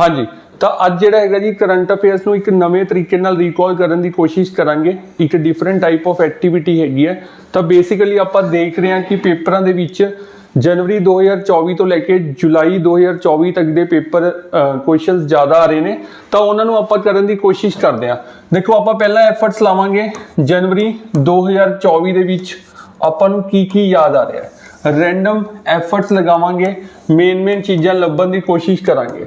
ਹਾਂਜੀ। ਤਾਂ ਅੱਜ ਜਿਹੜਾ ਹੈਗਾ ਜੀ ਕਰੰਟ ਅਫੇਅਰਸ ਨੂੰ ਇੱਕ ਨਵੇਂ ਤਰੀਕੇ ਨਾਲ ਰੀਕਾਲ ਕਰਨ ਦੀ ਕੋਸ਼ਿਸ਼ ਕਰਾਂਗੇ। ਇੱਕ ਡਿਫਰੈਂਟ ਟਾਈਪ ਆਫ ਐਕਟੀਵਿਟੀ ਹੈਗੀ ਹੈ। ਤਾਂ ਬੇਸਿਕਲੀ ਆਪਾਂ ਦੇਖ ਰਹੇ ਹਾਂ ਕਿ ਪੇਪਰਾਂ ਦੇ ਵਿੱਚ ਜਨਵਰੀ 2024 ਤੋਂ ਲੈ ਕੇ ਜੁਲਾਈ 2024 ਤੱਕ ਦੇ ਪੇਪਰ ਕੁਐਸਚਨਸ ਜ਼ਿਆਦਾ ਆ ਰਹੇ ਨੇ। ਤਾਂ ਉਹਨਾਂ ਨੂੰ ਆਪਾਂ ਕਰਨ ਦੀ ਕੋਸ਼ਿਸ਼ ਕਰਦੇ ਹਾਂ। ਦੇਖੋ, ਆਪਾਂ ਪਹਿਲਾਂ ਐਫਰਟਸ ਲਾਵਾਂਗੇ। ਜਨਵਰੀ 2024 ਦੇ ਵਿੱਚ ਆਪਾਂ ਨੂੰ ਕੀ ਕੀ ਯਾਦ ਆ ਰਿਹਾ ਹੈ? ਰੈਂਡਮ ਐਫਰਟਸ ਲਗਾਵਾਂਗੇ। ਮੇਨ ਮੇਨ ਚੀਜ਼ਾਂ ਲੱਭਣ ਦੀ ਕੋਸ਼ਿਸ਼ ਕਰਾਂਗੇ।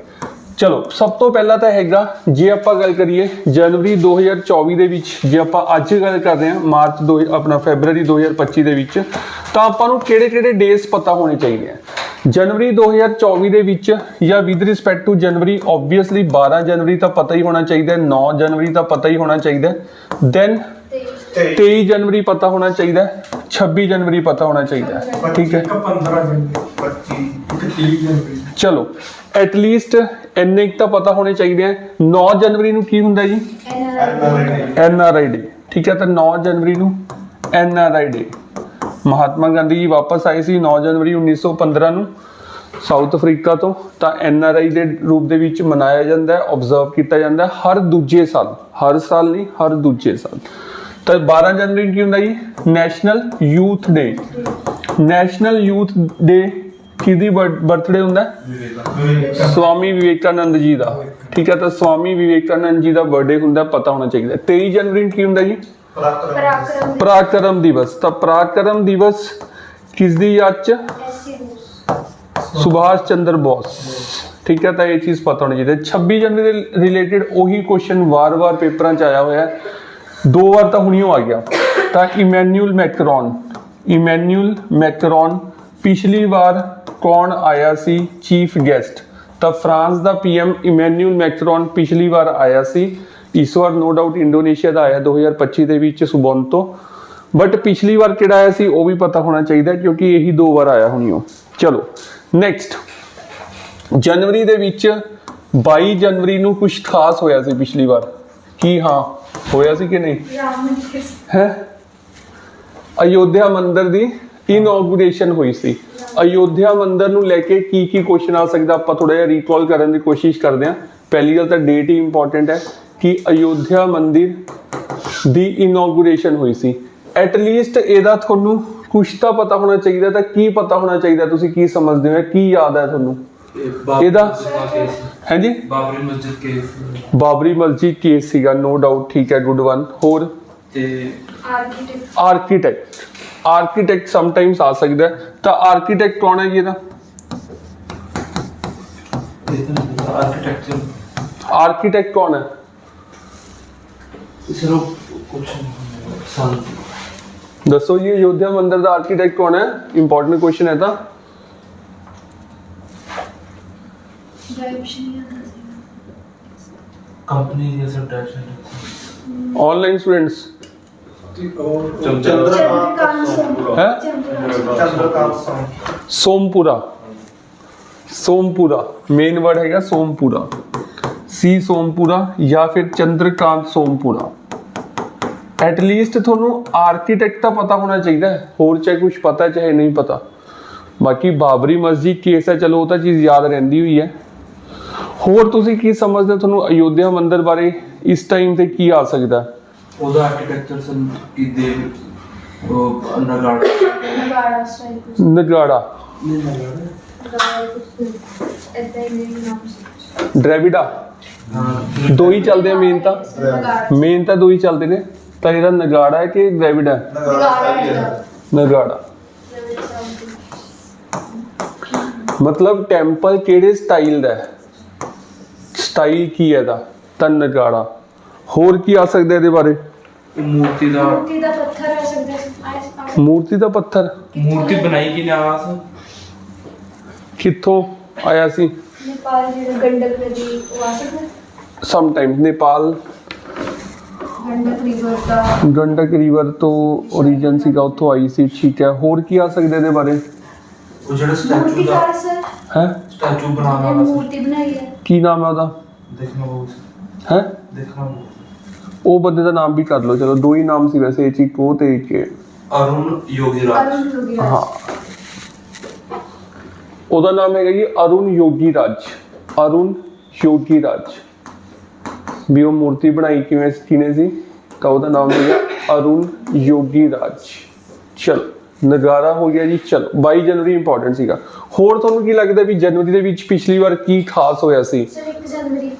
ਚਲੋ ਸਭ ਤੋਂ ਪਹਿਲਾਂ ਤਾਂ ਹੈਗਾ ਜੇ ਆਪਾਂ ਗੱਲ ਕਰੀਏ ਜਨਵਰੀ 2024 ਦੇ ਵਿੱਚ ਜੇ ਆਪਾਂ ਅੱਜ ਗੱਲ ਕਰ ਰਹੇ ਹਾਂ ਮਾਰਚ 2 ਆਪਣਾ ਫੈਬਰੂਅਰੀ 2025 ਦੇ ਵਿੱਚ ਤਾਂ ਆਪਾਂ ਨੂੰ ਕਿਹੜੇ-ਕਿਹੜੇ ਡੇਜ਼ ਪਤਾ ਹੋਣੇ ਚਾਹੀਦੇ ਆ? ਜਨਵਰੀ 2024 ਦੇ ਵਿੱਚ ਜਾਂ with respect to January obviously 12 ਜਨਵਰੀ ਤਾਂ ਪਤਾ ਹੀ ਹੋਣਾ ਚਾਹੀਦਾ ਹੈ 9 ਜਨਵਰੀ ਤਾਂ ਪਤਾ ਹੀ ਹੋਣਾ ਚਾਹੀਦਾ ਦੈਨ 23 ਜਨਵਰੀ ਪਤਾ ਹੋਣਾ ਚਾਹੀਦਾ ਹੈ 26 ਜਨਵਰੀ ਪਤਾ ਹੋਣਾ ਚਾਹੀਦਾ ਠੀਕ ਹੈ? 15 ਜਨਵਰੀ 25 31 ਜਨਵਰੀ। ਚਲੋ ਐਟ ਲੀਸਟ ਇੰਨੇ ਕੁ ਤਾਂ ਪਤਾ ਹੋਣੇ ਚਾਹੀਦੇ ਆ। 9 ਜਨਵਰੀ ਨੂੰ ਕੀ ਹੁੰਦਾ ਜੀ? N R I day. ਠੀਕ ਹੈ, ਤਾਂ 9 ਜਨਵਰੀ ਨੂੰ N R I day. Mahatma Gandhi ji ਵਾਪਸ ਆਏ ਸੀ 9 ਜਨਵਰੀ 1915 ਨੂੰ। ਸਾਊਥ ਅਫਰੀਕਾ ਤੋਂ ਤਾਂ ਐਨ ਆਰ ਆਈ ਦੇ ਰੂਪ ਦੇ ਵਿੱਚ ਮਨਾਇਆ ਜਾਂਦਾ ਹੈ ਆਬਜ਼ਰਵ ਕੀਤਾ ਜਾਂਦਾ ਹੈ, ਹਰ ਦੂਜੇ ਸਾਲ, ਹਰ ਸਾਲ ਨਹੀਂ, ਹਰ ਦੂਜੇ ਸਾਲ। ਤਾਂ 12 ਜਨਵਰੀ ਨੂੰ ਕੀ ਹੁੰਦਾ ਜੀ? National youth day national youth day ਕਿਹਦੀ ਬਰਥਡੇ ਹੁੰਦਾ? ਸਵਾਮੀ ਵਿਵੇਕਾਨੰਦ ਜੀ ਦਾ। ਠੀਕ ਹੈ ਤਾਂ ਸਵਾਮੀ ਵਿਵੇਕਾਨੰਦ ਜੀ ਦਾ ਬਰਥਡੇ ਹੁੰਦਾ ਪਤਾ ਹੋਣਾ ਚਾਹੀਦਾ 23 ਜਨਵਰੀ ਨੂੰ ਕੀ ਹੁੰਦਾ ਜੀ? ਪਰਾਕਰਮ ਪਰਾਕਰਮ ਦਿਵਸ। ਤਾਂ ਪਰਾਕਰਮ ਦਿਵਸ ਕਿਸ ਦੀ ਯਾਦ ਚ? ਸੁਭਾਸ਼ ਚੰਦਰ ਬੋਸ। ਠੀਕ ਹੈ ਤਾਂ ਇਹ ਚੀਜ਼ ਪਤਾ ਹੋਣੀ ਚਾਹੀਦੀ ਹੈ। 26 ਜਨਵਰੀ ਦੇ ਰਿਲੇਟਡ ਉਹੀ ਕੁਐਸਚਨ ਵਾਰ-ਵਾਰ ਪੇਪਰਾਂ 'ਚ ਆਇਆ ਹੋਇਆ ਹੈ। ਦੋ ਵਾਰ ਤਾਂ ਹੁਣਿਓ ਆ ਗਿਆ। ਤਾਂ ਇਮੈਨੂਅਲ ਮੈਕਰੋਨ। ਇਮੈਨੂਅਲ ਮੈਕਰੋਨ ਪਿਛਲੀ ਵਾਰ ਕੌਣ ਆਇਆ ਸੀ? Chief guest. ਤਾਂ ਫਰਾਂਸ ਦਾ ਪੀਐਮ ਇਮੈਨੂਅਲ ਮੈਕਰੋਨ ਪਿਛਲੀ ਵਾਰ ਆਇਆ ਸੀ। ਇਸ ਵਾਰ ਨੋ ਡਾਊਟ ਇੰਡੋਨੇਸ਼ੀਆ ਦਾ ਆਇਆ 2025 ਦੇ ਵਿੱਚ ਸੁਬੰਤੋ। ਬਟ ਪਿਛਲੀ ਵਾਰ ਕਿਹੜਾ ਆਇਆ ਸੀ? ਉਹ ਵੀ ਪਤਾ ਹੋਣਾ ਚਾਹੀਦਾ ਕਿਉਂਕਿ ਇਹੀ ਦੋ ਵਾਰ ਆਇਆ ਹੁਣਿਓ ਚਲੋ ਨੈਕਸਟ ਜਨਵਰੀ ਦੇ ਵਿੱਚ 22 ਜਨਵਰੀ ਨੂੰ ਕੁਝ ਖਾਸ ਹੋਇਆ ਸੀ ਪਿਛਲੀ ਵਾਰ। ਕੀ ਹਾਂ ਹੋਇਆ ਸੀ ਕਿ ਨਹੀਂ? ਹੈ? ਅਯੋਧਿਆ ਮੰਦਿਰ ਦੀ ਇਨੋਗੂਰੇਸ਼ਨ ਹੋਈ ਸੀ। ਅਯੋਧਿਆ ਮੰਦਿਰ ਨੂੰ ਲੈ ਕੇ ਕੀ ਕੀ ਕੁਐਸਚਨ ਆ ਸਕਦਾ ਆਪਾਂ ਥੋੜਾ ਜਿਹਾ ਰੀਕਾਲ ਕਰਨ ਦੀ ਕੋਸ਼ਿਸ਼ ਕਰਦੇ ਹਾਂ। ਪਹਿਲੀ ਗੱਲ ਤਾਂ ਡੇਟ ਹੀ ਇੰਪੋਰਟੈਂਟ ਹੈ ਕਿ ਅਯੋਧਿਆ ਮੰਦਿਰ ਦੀ ਇਨੋਗੂਰੇਸ਼ਨ ਹੋਈ ਸੀ। ਐਟ ਲੀਸਟ ਇਹਦਾ ਤੁਹਾਨੂੰ ਕੁਝ ਤਾਂ ਪਤਾ ਹੋਣਾ ਚਾਹੀਦਾ ਤਾਂ ਕੀ ਪਤਾ ਹੋਣਾ ਚਾਹੀਦਾ? ਤੁਸੀਂ ਕੀ ਸਮਝਦੇ ਹੋ? ਕੀ ਯਾਦ ਹੈ ਤੁਹਾਨੂੰ? ਇਹਦਾ ਹਾਂਜੀ? ਬਾਬਰੀ ਮਸਜਿਦ ਕੇਸ ਬਾਬਰੀ ਮਸਜਿਦ ਕੇਸ ਸੀਗਾ ਨੋ ਡਾਊਟ ਠੀਕ ਹੈ ਗੁੱਡ ਵਨ ਹੋਰ? ਤੇ ਆਰਕੀਟੈਕਟ ਆਰਕੀਟੈਕਟ ਆਰਕੀਟੈਕਟ ਸਮਟਾਈਮਸ ਆ ਸਕਦਾ। ਤਾਂ ਆਰਕੀਟੈਕਟ ਕੌਣ ਹੈ ਜੀ ਇਹਦਾ? ਆਰਕੀਟੈਕਚਰ ਆਰਕੀਟੈਕਟ ਕੌਣ ਹੈ? ਸਿਰੋ ਕੁਝ ਦੱਸੋ ਜੀ ਅਯੋਧਿਆ ਮੰਦਿਰ ਦਾ ਆਰਕੀਟੈਕਟ ਕੌਣ ਹੈ? ਇੰਪੋਰਟੈਂਟ ਕੁਐਸਚਨ ਹੈ ਤਾਂ। ਕੰਪਨੀ ਦੇ ਸਭ ਡਾਇਰੈਕਸ਼ਨ ਆਨਲਾਈਨ ਸਟੂਡੈਂਟਸ ਹੈ? ਸੋਮਪੁਰਾ। ਸੋਮਪੁਰਾ। ਮੇਨ ਵਰਡ ਹੈਗਾ ਸੋਮਪੁਰਾ। ਸੀ ਸੋਮਪੁਰਾ ਜਾਂ ਫਿਰ ਚੰਦਰਕਾਂਤ ਸੋਮਪੁਰਾ। ਐਟ ਲੀਸਟ ਤੁਹਾਨੂੰ ਆਰਕੀਟੈਕਟ ਤਾਂ ਪਤਾ ਹੋਣਾ ਚਾਹੀਦਾ ਹੈ। ਹੋਰ ਚਾਹੇ ਕੁਝ ਪਤਾ ਚਾਹੇ ਨਹੀਂ ਪਤਾ। ਬਾਕੀ ਬਾਬਰੀ ਮਸਜਿਦ ਕੇਸ ਹੈ ਚਲੋ ਉਹ ਤਾਂ ਚੀਜ਼ ਯਾਦ ਰਹਿੰਦੀ ਹੋਈ ਹੈ। ਹੋਰ ਤੁਸੀਂ ਕੀ ਸਮਝਦੇ ਹੋ ਤੁਹਾਨੂੰ ਅਯੋਧਿਆ ਮੰਦਿਰ ਬਾਰੇ? ਇਸ ਟਾਈਮ ਤੇ ਕੀ ਆ ਸਕਦਾ? ਉਹਦਾ ਆਰਕੀਟੈਕਚਰ ਸਨ ਕੀ ਦੇ ਉਹ ਨਗਾੜ। ਨਗਾੜਾ ਸਟਾਈਲ ਨਗਾੜਾ। ਨਹੀਂ ਡਰੈਵਿਡਾ। ਦੋ ਹੀ ਚੱਲਦੇ ਆ ਮੇਨ ਤਾਂ। ਮੇਨ ਤਾਂ ਦੋ ਹੀ ਚੱਲਦੇ ਨੇ। ਤਾਂ ਇਹਦਾ ਨਗਾੜਾ ਹੈ ਕਿ ਡਰੈਵਿਡ? ਨਗਾੜਾ ਮਤਲਬ ਟੈਂਪਲ ਕਿਹੜੇ ਸਟਾਈਲ ਦਾ ਹੈ? ਸਟਾਈਲ ਕੀ ਹੈ ਇਹਦਾ? ਤਾਂ ਨਗਾੜਾ। ਹੋਰ ਕੀ ਆ ਸਕਦਾ ਇਹਦੇ ਬਾਰੇ? ਮੂਰਤੀ ਦਾ ਮੂਰਤੀ ਦਾ ਪੱਥਰ ਆ ਸਕਦਾ ਸੀ। ਮੂਰਤੀ ਦਾ ਪੱਥਰ? ਮੂਰਤੀ ਬਣਾਈ ਕਿਨੇ ਆਸ ਕਿੱਥੋਂ ਆਇਆ ਸੀ? ਨੇਪਾਲ ਜਿਹੜਾ ਗੰਡਕ ਨਦੀ ਉਹ ਆ ਸਕਦਾ? Some time Nepal. Gandak river ਦਾ। ਗੰਡਕ ਰਿਵਰ ਤੋਂ origin ਸੀਗਾ ਉੱਥੋਂ ਆਈ ਸੀ ਠੀਕ ਹੈ। ਹੋਰ ਕੀ ਆ ਸਕਦਾ ਇਹਦੇ ਬਾਰੇ? ਉਹ ਜਿਹੜਾ ਸਟੈਚੂ ਦਾ ਹੈ? ਸਟੈਚੂ ਬਣਾਉਣ ਉਹਨੇ ਵਾਲਾ ਸੀ। ਮੂਰਤੀ ਬਣਾਈ ਹੈ। ਕੀ ਨਾਮ ਹੈ ਉਹਦਾ? ਦੇਖਣਾ ਬਹੁਤ ਹੈ? ਦੇਖਣਾ ਬਹੁਤ ਉਹ ਬੰਦੇ ਦਾ ਨਾਮ ਵੀ ਕਰ ਲਓ ਚਲੋ ਦੋ ਹੀ ਨਾਮ ਸੀ ਵੈਸੇ ਇਹ ਚ ਇੱਕ ਉਹ ਤੇ ਇੱਕ ਇਹ। ਅਰੁਣ ਯੋਗੀ ਰਾਜ ਅਰੁਣ ਯੋਗੀਰਾਜ। ਹਾਂ। ਉਹਦਾ ਨਾਮ ਹੈਗਾ ਜੀ ਅਰੁਣ ਯੋਗੀ ਰਾਜ ਅਰੁਣ ਯੋਗੀ ਰਾਜ ਵੀ ਉਹ ਮੂਰਤੀ ਬਣਾਈ ਕਿਵੇਂ ਕਿਨੇ ਸੀ? ਤਾਂ ਉਹਦਾ ਨਾਮ ਸੀਗਾ ਅਰੁਣ ਯੋਗੀ ਰਾਜ ਚਲੋ ਨਗਾਰਾ ਹੋ ਗਿਆ ਜੀ ਚਲੋ 22 ਜਨਵਰੀ ਇੰਪੋਰਟੈਂਟ ਸੀਗਾ। ਹੋਰ ਤੁਹਾਨੂੰ ਕੀ ਲੱਗਦਾ ਵੀ ਜਨਵਰੀ ਦੇ ਵਿੱਚ ਪਿਛਲੀ ਵਾਰ ਕੀ ਖਾਸ ਹੋਇਆ ਸੀ? ਸਰ 1 ਜਨਵਰੀ।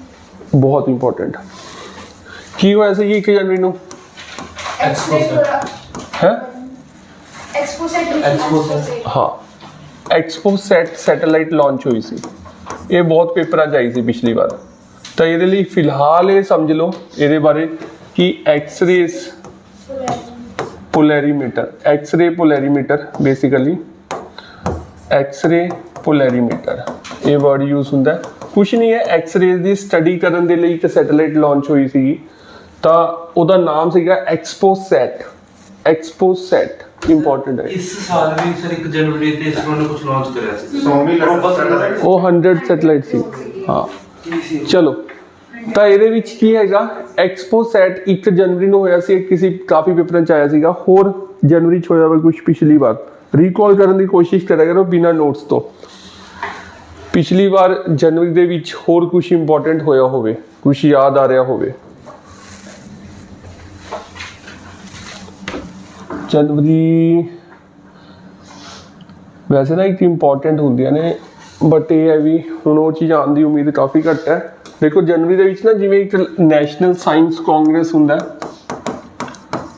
ਬਹੁਤ ਇੰਪੋਰਟੈਂਟ ਕੀ ਹੋਇਆ ਸੀ ਜੀ 1 ਜਨਵਰੀ ਨੂੰ? ਐਕਸਪੋ ਹੈ? ਐਕਸਪੋ ਸੈਟ ਹਾਂ। ਐਕਸਪੋ ਸੈਟ ਸੈਟੇਲਾਈਟ ਲਾਂਚ ਹੋਈ ਸੀ। ਇਹ ਬਹੁਤ ਪੇਪਰਾਂ 'ਚ ਆਈ ਸੀ ਪਿਛਲੀ ਵਾਰ। ਤਾਂ ਇਹਦੇ ਲਈ ਫਿਲਹਾਲ ਇਹ ਸਮਝ ਲਓ ਇਹਦੇ ਬਾਰੇ ਕਿ x-rays polarimeter x-ray polarimeter basically x-ray polarimeter ਇਹ ਵਰਡ ਯੂਜ਼ ਹੁੰਦਾ। ਕੁਝ ਨਹੀਂ ਹੈ x-rays ਦੀ ਸਟੱਡੀ ਕਰਨ ਦੇ ਲਈ ਇੱਕ ਸੈਟੇਲਾਈਟ ਲਾਂਚ ਹੋਈ ਸੀ ਤਾਂ ਉਹਦਾ ਨਾਮ ਸੀਗਾ ਐਕਸਪੋਸੈਟ ਐਕਸਪੋਸੈਟ ਇੰਪੋਰਟੈਂਟ ਹੈ। ਇਸ ਸਾਲ ਵੀ ਸਰ 1 ਜਨਵਰੀ ਤੇ ਇਸਰੋ ਨੇ ਕੁਝ ਲਾਂਚ ਕਰਿਆ ਸੀ। ਸੌਵੀਂ Robust satellite। ਉਹ 100 ਸੈਟੇਲਾਈਟ ਸੀ। ਹਾਂ। ਚਲੋ। ਤਾਂ ਇਹਦੇ ਵਿੱਚ ਕੀ ਹੈਗਾ? ਐਕਸਪੋਸੈਟ 1 ਜਨਵਰੀ ਨੂੰ ਹੋਇਆ ਸੀ। ਕਿਸੇ ਕਾਫੀ ਪੇਪਰਾਂ ਚ ਆਇਆ ਸੀਗਾ। ਹੋਰ ਜਨਵਰੀ ਚ ਹੋਇਆ ਵਾ ਕੁਝ ਪਿਛਲੀ ਵਾਰ। ਰੀਕਾਲ ਕਰਨ ਦੀ ਕੋਸ਼ਿਸ਼ ਕਰਿਆ ਕਰੋ ਬਿਨਾ ਨੋਟਸ ਤੋਂ। ਪਿਛਲੀ ਵਾਰ ਜਨਵਰੀ ਦੇ ਵਿੱਚ ਹੋਰ ਕੁਝ ਇੰਪੋਰਟੈਂਟ ਹੋਇਆ ਹੋਵੇ। ਕੁਝ ਯਾਦ ਆ ਰਿਹਾ ਹੋਵੇ। ਜਨਵਰੀ ਵੈਸੇ ਨਾ ਇੱਕ ਇੰਪੋਰਟੈਂਟ ਹੁੰਦੀਆਂ ਨੇ ਬਟ ਇਹ ਹੈ ਵੀ ਹੁਣ ਉਹ ਚੀਜ਼ ਆਉਣ ਦੀ ਉਮੀਦ ਕਾਫੀ ਘੱਟ ਹੈ। ਦੇਖੋ, ਜਨਵਰੀ ਦੇ ਵਿੱਚ ਨਾ ਜਿਵੇਂ ਇੱਕ ਨੈਸ਼ਨਲ ਸਾਇੰਸ ਕਾਂਗਰਸ ਹੁੰਦਾ